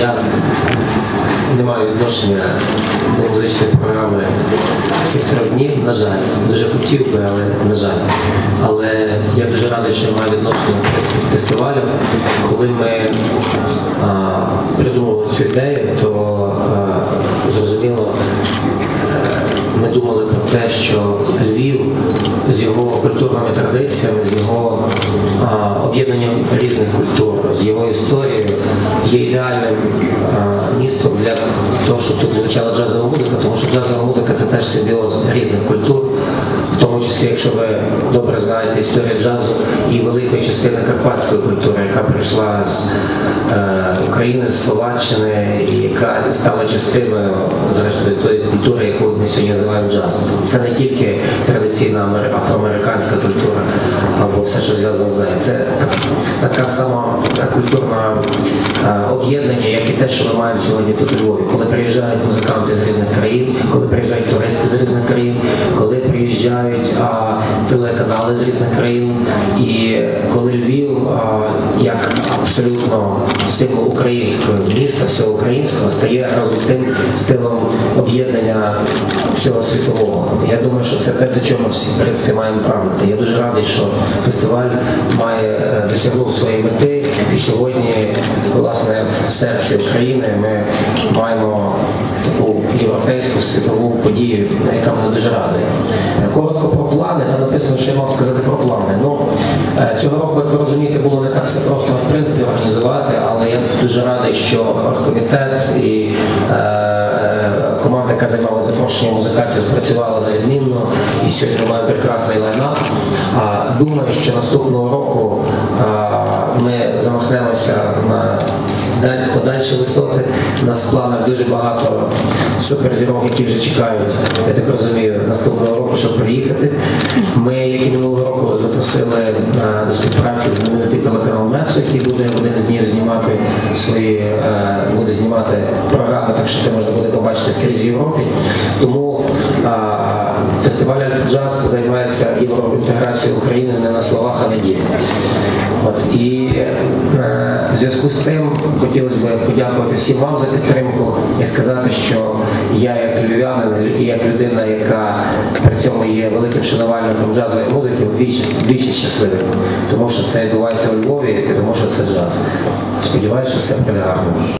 Я не маю відношення до музичної програми цих трьох днів, на жаль. Дуже хотів би, але на жаль. Але я дуже радий, що я маю відношення в принципі, до фестивалю. Коли ми а, придумали цю ідею, то а, зрозуміло, ми думали про те, що Львів з його культурними традиціями, з його об'єднанням різних культур, його історією є ідеальним а, містом для того, щоб тут звучала джазова музика, тому що джазова музика це теж симбіоз різних якщо ви добре знаєте історію джазу і великої частини карпатської культури, яка прийшла з е, України, з Словаччини, і яка стала частиною зрештою тої культури, яку ми сьогодні називаємо джазом. Це не тільки традиційна афроамериканська культура або все, що зв'язано з нею. Це так- така сама культурна е, об'єднання, як і те, що ми маємо сьогодні тут у Львові. Коли приїжджають музиканти з різних країн, коли приїжджають туристи з різних країн, приїжджають а, телеканали з різних країн, і коли Львів а, як абсолютно символ українського міста, всього українського, стає разом з тим силом об'єднання всього світового. Я думаю, що це те, до чого всі в принципі маємо прагнути. Я дуже радий, що фестиваль має е, досягнув своєї мети, і сьогодні, власне, в серці України ми маємо європейську світову подію, яка мене дуже радує. Коротко про плани, там написано, що я мав сказати про плани. Ну, е, цього року, як ви розумієте, було не так все просто в принципі організувати, але я дуже радий, що оргкомітет і е, е, команда, яка займалася запрошенням музикантів, спрацювала на відмінно. І сьогодні маємо прекрасний лайнап. Думаю, що наступного року ми замахнемося на далі висоти. У нас в планах дуже багато суперзірок, які вже чекають, я так розумію, наступного року, щоб приїхати. Ми, як минулого року, запросили а, до співпраці знаменитий телеканал Мецо, який буде один з днів знімати свої е, буде знімати програми, так що це можна буде побачити скрізь в Європі. Тому а, фестиваль Альфа-Джаз займається євроінтеграцією України не на словах, а на ділі. От і е, в зв'язку з цим хотілося б подякувати всім вам за підтримку і сказати, що я як львів'янин і як людина, яка при цьому є великим шанувальником джазової музики, вдвічі, вдвічі щасливим, тому що це відбувається у Львові і тому що це джаз. Сподіваюся, що все буде гарно.